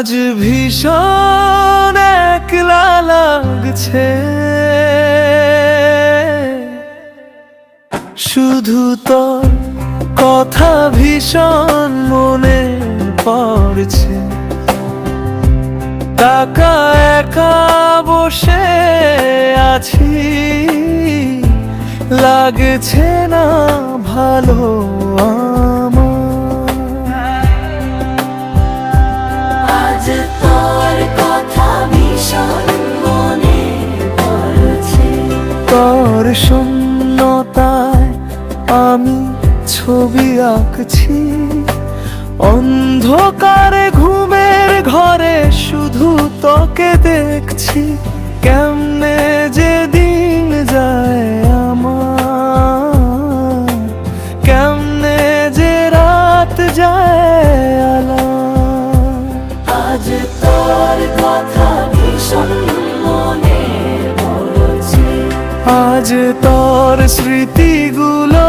আজ ভীষণ একলা লাগছে। শুধু তোর কথা ভীষণ মনে পড়ছে। টাকা একা বসে আছি। লাগছে না ভালো শূন্যতায় আমি ছবি আঁকছি। অন্ধকারে ঘুমের ঘরে শুধু তোকে দেখছি। কেমনে যে দিন যায় আমার। কেমনে যে রাত যায় আলা আজ তোর কথা ভীষণ মনে আজ তোর স্মৃতিগুলো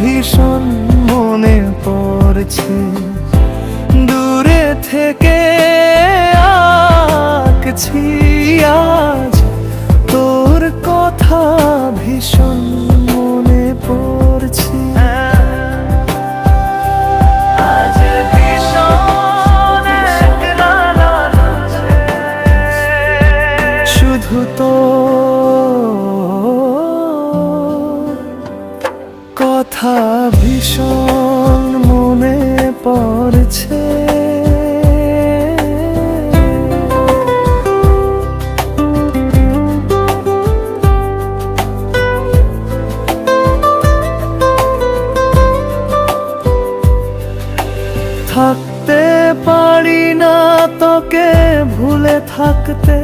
ভীষণ মনে পড়ছে। দূরে থেকে আঁকছি আজ তোর কথা ভীষণ মনে শুধু তো কথা ভীষণ মনে পড়ছে। থাকতে পারি না তোকে ভুলে থাকতে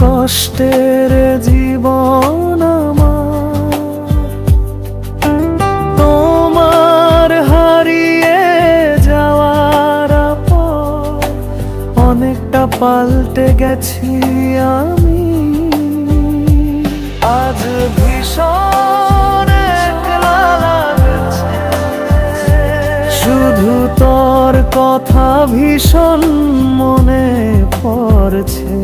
কষ্টের জীবন পাল্টে গেছি আমি। আজ ভীষণ শুধু তোর কথা ভীষণ মনে পড়ছে।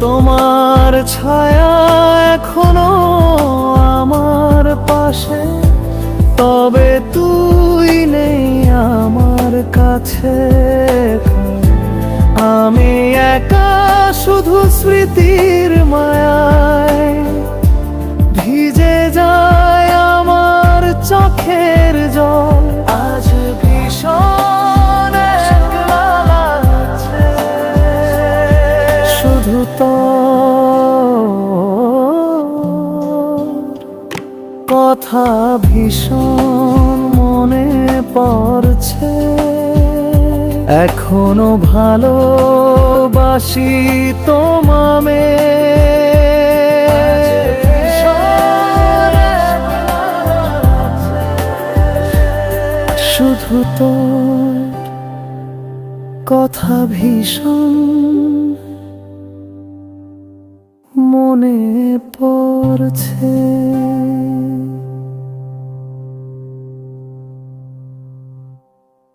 তোমার ছায়া এখনও আমার পাশে। তবে তুই নেই আমার কাছে। স্মৃতির মায়ায় ভিজে যায় আমার চোখের জল। আজ ভীষণ শুধু তো কথা ভীষণ মনে পড়ছে। এখনও ভালোবাসি তোমামে। শুধু তো কথা ভীষণ মনে পড়ছে।